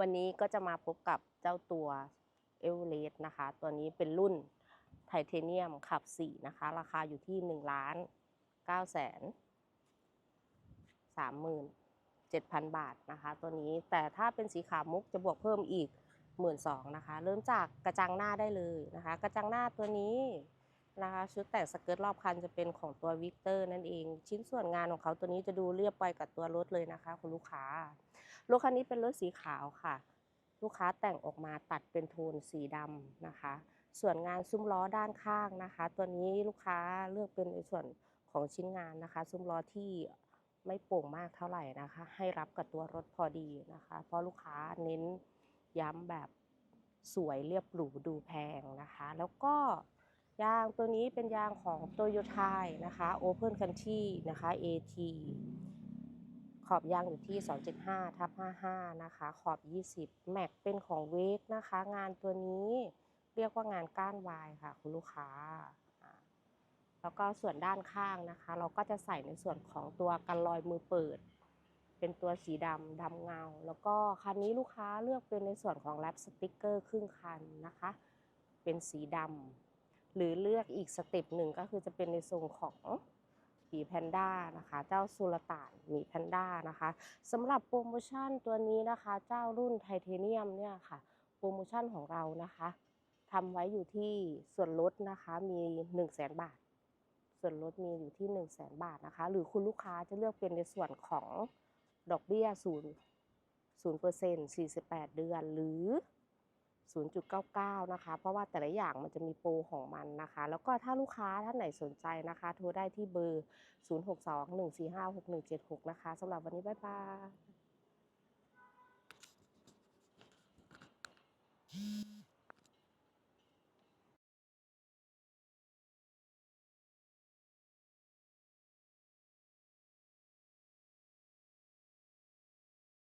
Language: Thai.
วันนี้ก็จะมาพบกับเจ้าตัวเอเวอเรสต์นะคะ ตัวนี้เป็นรุ่นไทเทเนียมขับ 4 นะคะ ราคาอยู่ที่1ล้าน9แสน3 7,000 บาทนะคะ ตัวนี้แต่ถ้าเป็นสีขาวมุกจะบวกเพิ่มอีก 1 2ื่นนะคะ เริ่มจากกระจังหน้าได้เลยนะคะ กระจังหน้าตัวนี้นะคะชุดแต่งสเกิร์ตรอบคันจะเป็นของตัววิกเตอร์นั่นเอง ชิ้นส่วนงานของเขาตัวนี้จะดูเรียบไปกับตัวรถเลยนะคะ คุณลูกค้า รถคันนี้เป็นรถสีขาวค่ะ ลูกค้าแต่งออกมาตัดเป็นโทนสีดำนะคะ ส่วนงานซุ้มล้อด้านข้างนะคะ ตัวนี้ลูกค้าเลือกเป็นในส่วนของชิ้นงานนะคะ ซุ้มล้อที่ไม่โป่งมากเท่าไหร่นะคะ ให้รับกับตัวรถพอดีนะคะ เพราะลูกค้าเน้นย้ำแบบสวยเรียบหรูดูแพงนะคะ แล้วก็ยางตัวนี้เป็นยางของโตโยต้านะคะ Open Country นะคะ AT ขอบยางอยู่ที่ 275ทับ55 นะคะ ขอบ 20 แม็กเป็นของเวกนะคะ งานตัวนี้เรียกว่างานก้านวายค่ะ คุณลูกค้า แล้วก็ส่วนด้านข้างนะคะ เราก็จะใส่ในส่วนของตัวกันรอยมือเปิด เป็นตัวสีดำดำเงา แล้วก็คันนี้ลูกค้าเลือกเป็นในส่วนของแรปสติกเกอร์ครึ่งคันนะคะ เป็นสีดำหรือเลือกอีกสเต็ปหนึ่งก็คือจะเป็นในทรงของ หมีแพนด้านะคะ เจ้าสุลต่านหมีแพนด้านะคะสำหรับโปรโมชั่นตัวนี้นะคะ เจ้ารุ่นไทเทเนียมเนี่ยค่ะ โปรโมชั่นของเรานะคะทำไว้อยู่ที่ส่วนลดนะคะมี1 0 0 0 0แบาท ส่วนลดมีอยู่ที่ 1 0 0 0 0แบาทนะคะ หรือคุณลูกค้าจะเลือกเป็นในส่วนของดอกเบี้ย0 0% 48เดือนหรือ 0.99 นะคะ เพราะว่าแต่ละอย่างมันจะมีโปรของมันนะคะ แล้วก็ถ้าลูกค้าท่านไหนสนใจนะคะ โทรได้ที่เบอร์ 0621456176 นะคะสำหรับวันนี้บ๊ายบาย